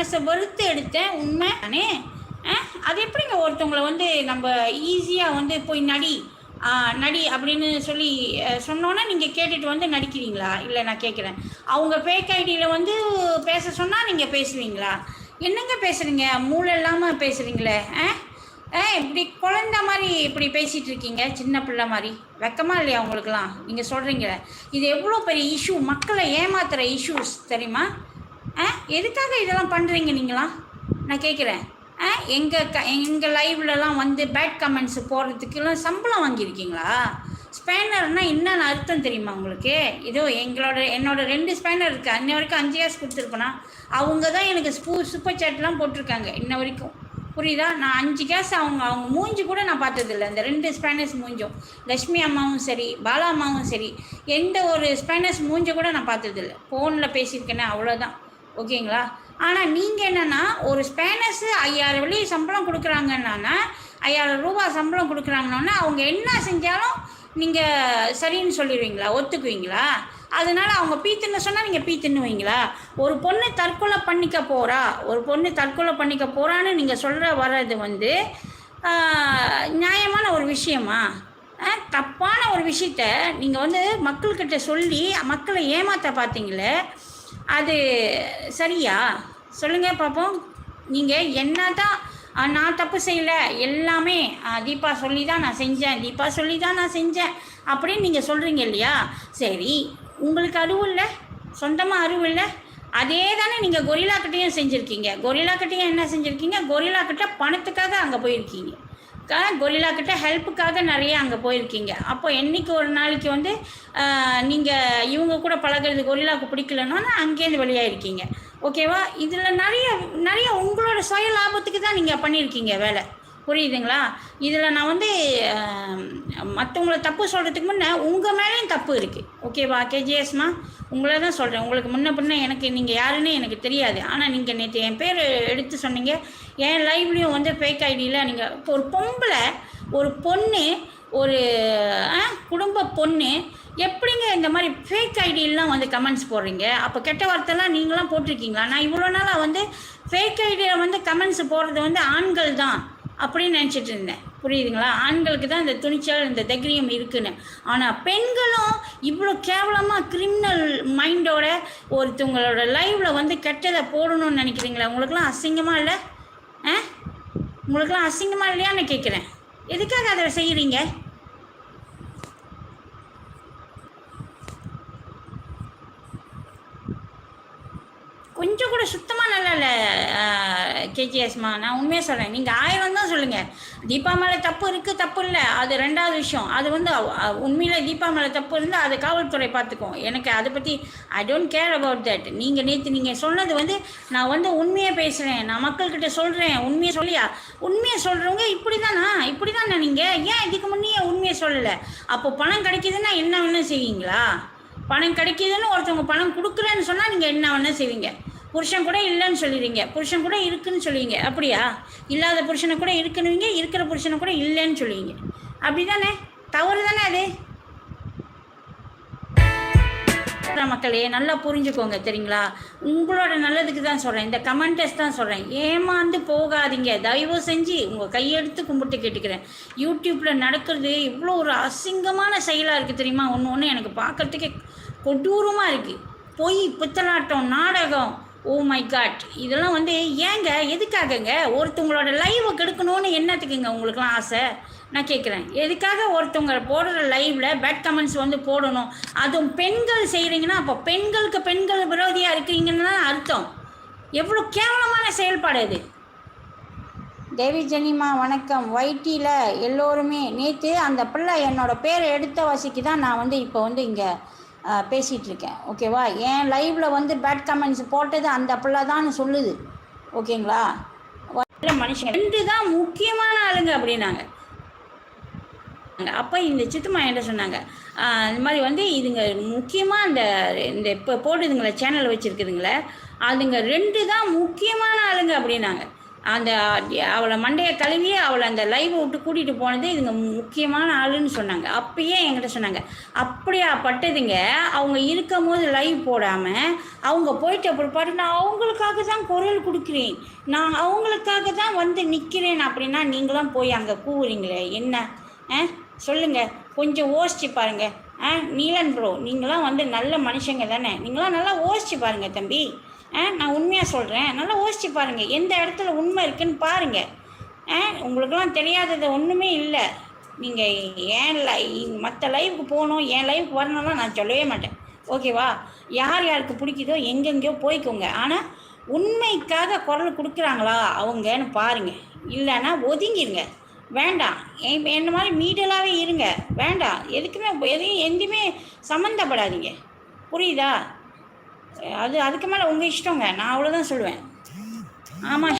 மனசை வெறுத்து எடுத்தேன் உண்மை தானே? ஆ? அது எப்படிங்க ஒருத்தவங்களை வந்து நம்ம ஈஸியாக வந்து போய் நடி ஆ, நடி அப்படின்னு சொல்லி சொன்னோன்னா சொன்னோன்னே நீங்கள் கேட்டுட்டு வந்து நடிக்கிறீங்களா? இல்லை நான் கேட்குறேன். அவங்க பேக் ஐடியில் வந்து பேச சொன்னால் நீங்கள் பேசுவீங்களா? என்னங்க பேசுகிறீங்க மூளை இல்லாமல் பேசுகிறீங்களே ஆ? ஆ இப்படி குழந்த மாதிரி இப்படி பேசிகிட்டு இருக்கீங்க சின்ன பிள்ளை மாதிரி. வெக்கமாக இல்லையா உங்களுக்குலாம் நீங்கள் சொல்கிறீங்களே இது எவ்வளோ பெரிய இஷ்யூ மக்களை ஏமாத்துகிற இஷ்யூஸ் தெரியுமா? ஆ எதுக்காக இதெல்லாம் பண்ணுறீங்க நீங்களா? நான் கேட்குறேன் ஆ எங்கள் க எங்கள் லைவ்லலாம் வந்து பேட் கமெண்ட்ஸ் போடுறதுக்கெல்லாம் சம்பளம் வாங்கியிருக்கீங்களா? ஸ்பேனர்னால் என்னென்ன அர்த்தம் தெரியுமா உங்களுக்கு? இதோ எங்களோட என்னோட ரெண்டு ஸ்பேனர் இருக்குது அன்ன வரைக்கும் அஞ்சு காசு கொடுத்துருப்பேனா? அவங்க தான் எனக்கு ஸ்பூ சூப்பர் சேட்லாம் போட்டிருக்காங்க இன்ன வரைக்கும். புரியுதா? நான் அஞ்சு கேஸ் அவங்க அவங்க மூஞ்சி கூட நான் பார்த்ததில்ல. இந்த ரெண்டு ஸ்பேனர்ஸ் மூஞ்சும். லக்ஷ்மி அம்மாவும் சரி பாலா அம்மாவும் சரி எந்த ஒரு ஸ்பேனர்ஸ் மூஞ்ச கூட நான் பார்த்ததில்ல. ஃபோனில் பேசியிருக்கேனே அவ்வளோதான் ஓகேங்களா? ஆனால் நீங்கள் என்னென்னா ஒரு ஸ்பேனர்ஸு ஐயாயிரம் வெளியே சம்பளம் கொடுக்குறாங்கன்னா ஐயாயிரம் ரூபா சம்பளம் கொடுக்குறாங்கன்னா அவங்க என்ன செஞ்சாலும் நீங்கள் சரின்னு சொல்லிடுவீங்களா? ஒத்துக்குவீங்களா? அதனால அவங்க பீ தின்ன சொன்னால் நீங்கள் பீ தின்னுவீங்களா ஒரு பொண்ணு தற்கொலை பண்ணிக்க போகிறா ஒரு பொண்ணு தற்கொலை பண்ணிக்க போகிறான்னு நீங்கள் சொல்கிற வர்றது வந்து நியாயமான ஒரு விஷயமா? தப்பான ஒரு விஷயத்த நீங்கள் வந்து மக்கள்கிட்ட சொல்லி மக்களை ஏமாற்ற பார்த்தீங்களே அது சரியா? சொல்லுங்கள் பார்ப்போம் நீங்கள் என்ன தான் நான் தப்பு செய்யலை எல்லாமே தீபா சொல்லி தான் நான் செஞ்சேன் தீபா சொல்லி தான் நான் செஞ்சேன் அப்படின்னு நீங்கள் சொல்கிறீங்க இல்லையா? சரி உங்களுக்கு அறிவு இல்லை சொந்தமாக அறிவு இல்லை அதே தானே நீங்கள் கொரில்லாக்கிட்டையும் செஞ்சுருக்கீங்க. கொரில்லாக்கிட்டையும் என்ன செஞ்சுருக்கீங்க? கொரிலாக்கிட்ட பணத்துக்காக அங்கே போயிருக்கீங்க. க- கிட்ட ஹெல்ப்புக்காக நிறைய அங்கே போயிருக்கீங்க. அப்போ என்னைக்கு ஒரு நாளைக்கு வந்து நீங்கள் இவங்க கூட பழகுறது கொரில்லாவுக்கு பிடிக்கலன்னா அங்கேருந்து வெளியாயிருக்கீங்க. ஓகேவா இதில் நிறைய நிறைய உங்களோட சுய லாபத்துக்கு தான் நீங்கள் பண்ணியிருக்கீங்க வேலை. புரியுதுங்களா? இதில் நான் வந்து மற்றவங்கள தப்பு சொல்கிறதுக்கு முன்னே உங்கள் மேலேயும் தப்பு இருக்குது ஓகேவா கேஜிஎஸ்மா உங்களை தான் சொல்கிறேன் உங்களுக்கு முன்ன பின்ன எனக்கு நீங்கள் யாருன்னு எனக்கு தெரியாது. ஆனால் நீங்கள் நேற்று என் பேர் எடுத்து சொன்னீங்க. என் லைவ்லேயும் வந்து ஃபேக் ஐடியில் நீங்கள் இப்போ ஒரு பொம்பளை ஒரு பொண்ணு ஒரு ஆ, குடும்ப பொண்ணு எப்படிங்க இந்த மாதிரி ஃபேக் ஐடியெல்லாம் வந்து கமெண்ட்ஸ் போடுறீங்க? அப்போ கெட்ட வார்த்தைலாம் நீங்களாம் போட்டிருக்கீங்களா? நான் இவ்வளோ நாளாக வந்து ஃபேக் ஐடியில் வந்து கமெண்ட்ஸ் போடுறது வந்து ஆண்கள் தான். அப்படின்னு நினச்சிட்டு இருந்தேன். புரியுதுங்களா? ஆண்களுக்கு தான் இந்த துணிச்சல் இந்த தைரியம் இருக்குன்னு. ஆனால் பெண்களும் இவ்வளோ கேவலமாக கிரிமினல் மைண்டோட ஒருத்தவங்களோட லைவில் வந்து கெட்டதை போடணும்னு நினைக்கிறீங்களா? உங்களுக்குலாம் அசிங்கமாக இல்லை? ஆ? உங்களுக்குலாம் அசிங்கமாக இல்லையான்னு கேட்குறேன் எதுக்காக அதை செய்கிறீங்க கொஞ்சம் கூட சுத்தமாக நல்லா இல்லை கேஜிஎஸ்மா நான் உண்மையாக சொல்கிறேன் நீங்கள் ஆயிரம் தான் சொல்லுங்கள் தீபா மேலே தப்பு இருக்குது தப்பு இல்லை. அது ரெண்டாவது விஷயம். அது வந்து உண்மையில் தீபா மேலே தப்பு இருந்தால் அது காவல்துறை பார்த்துக்கும் எனக்கு அதை பற்றி I don't care about that நீங்கள் நேற்று நீங்கள் சொன்னது வந்து நான் வந்து உண்மையாக பேசுகிறேன் நான் மக்கள்கிட்ட சொல்கிறேன் உண்மையை சொல்லியா? உண்மையை சொல்கிறவங்க இப்படி தானா இப்படி தானே நீங்கள் ஏன் இதுக்கு முன்னே உண்மையை சொல்லலை? அப்போ பணம் கிடைக்குதுன்னா என்ன வேணும் செய்வீங்களா? பணம் கிடைக்குதுன்னு ஒருத்தவங்க பணம் கொடுக்குறேன்னு சொன்னால் நீங்கள் என்ன வேணால் செய்வீங்க. புருஷன் கூட இல்லைன்னு சொல்லிடுவீங்க புருஷன் கூட இருக்குன்னு சொல்லுவீங்க. அப்படியா? இல்லாத புருஷனை கூட இருக்குன்னுவீங்க இருக்கிற புருஷனை கூட இல்லைன்னு சொல்லுவீங்க. அப்படி தானே தவறு தானே அது மக்களே நல்லா புரிஞ்சுக்கோங்க சரிங்களா உங்களோட நல்லதுக்கு தான் சொல்கிறேன் இந்த கமெண்டஸ் தான் சொல்கிறேன் ஏமாந்து போகாதீங்க. தயவு செஞ்சு உங்கள் கையெடுத்து கும்பிட்டு கேட்டுக்கிறேன். யூடியூப்பில் நடக்கிறது இவ்வளோ ஒரு அசிங்கமான செயலாக இருக்குது தெரியுமா? ஒன்று ஒன்று எனக்கு பார்க்கறதுக்கே கொடூரமாக இருக்குது பொய் பித்தலாட்டம் நாடகம் ஓ மை காட் இதெல்லாம் வந்து ஏங்க எதுக்காகங்க? ஒருத்தவங்களோட லைவை கெடுக்கணும்னு என்னத்துக்குங்க உங்களுக்குலாம் ஆசை? நான் கேட்குறேன் எதுக்காக ஒருத்தவங்க போடுற லைவில் பேட் கமெண்ட்ஸ் வந்து போடணும்? அதுவும் பெண்கள் செய்கிறீங்கன்னா அப்போ பெண்களுக்கு பெண்கள் விரோதியாக இருக்கீங்கன்னு தான் அர்த்தம். எவ்வளோ கேவலமான செயல்பாடு இது. தேவி ஜெனிமா வணக்கம். ஒய்டியில் எல்லோருமே நேற்று அந்த பிள்ளை என்னோடய பேரை எடுத்த வசிக்கு தான் நான் வந்து இப்போ வந்து இங்கே பேசிகிட்டு இருக்கேன் ஓகேவா? என் லைவில் வந்து பேட் கமெண்ட்ஸ் போட்டது அந்த பிள்ளை தான் சொல்லுது. ஓகேங்களா? இல்ல மனுஷங்க. ரெண்டு தான் முக்கியமான ஆளுங்க அப்படின்னாங்க. அப்போ இந்த சித்தம்மா என்கிட்ட சொன்னாங்க. இந்த மாதிரி வந்து இதுங்க முக்கியமாக இந்த இந்த இப்போ போடுதுங்களே சேனல் வச்சுருக்குதுங்களே அதுங்க ரெண்டு தான் முக்கியமான ஆளுங்க அப்படின்னாங்க. அந்த அவளை மண்டையை தழுவி அவளை அந்த லைவ் விட்டு கூட்டிகிட்டு போனது இதுங்க முக்கியமான ஆளுன்னு சொன்னாங்க. அப்பயே என்கிட்ட சொன்னாங்க அப்படியா பட்டதுங்க. அவங்க இருக்கும் போது லைவ் போடாமல் அவங்க போயிட்ட பிற்பாடு நான் அவங்களுக்காக தான் குரல் கொடுக்குறேன். நான் அவங்களுக்காக தான் வந்து நிற்கிறேன் அப்படின்னா நீங்களாம் போய் அங்கே கூவுறீங்களே என்ன? ஆ? சொல்லுங்கள் கொஞ்சம் யோசிச்சு பாருங்கள் ஆ நீலன் ப்ரோ நீங்களாம் வந்து நல்ல மனுஷங்க தானே. நீங்களாம் நல்லா யோசிச்சு பாருங்கள் தம்பி. நான் உண்மையாக சொல்கிறேன் நல்லா யோசிச்சு பாருங்கள் எந்த இடத்துல உண்மை இருக்குன்னு பாருங்கள் ஆ உங்களுக்கெல்லாம் தெரியாதது ஒன்றுமே இல்லை. நீங்கள் ஏன் லை மற்ற லைவுக்கு போகணும் என் லைவுக்கு வரணும்லாம் நான் சொல்லவே மாட்டேன். ஓகேவா யார் யாருக்கு பிடிக்குதோ எங்கெங்கேயோ போய்க்கோங்க. ஆனால் உண்மைக்காக குரல் கொடுக்குறாங்களா அவங்கன்னு பாருங்கள் இல்லைன்னா ஒதுங்கிருங்க. வேண்டாம். என்ன மாதிரி மீடலாகவே இருங்க. வேண்டாம். எதுக்குமே எதையும் எங்கேயுமே சம்மந்தப்படாதீங்க. புரியுதா? அது அதுக்கு மேலே உங்கள் இஷ்டங்க. நான் அவ்வளோதான் சொல்லுவேன். ஆமாம்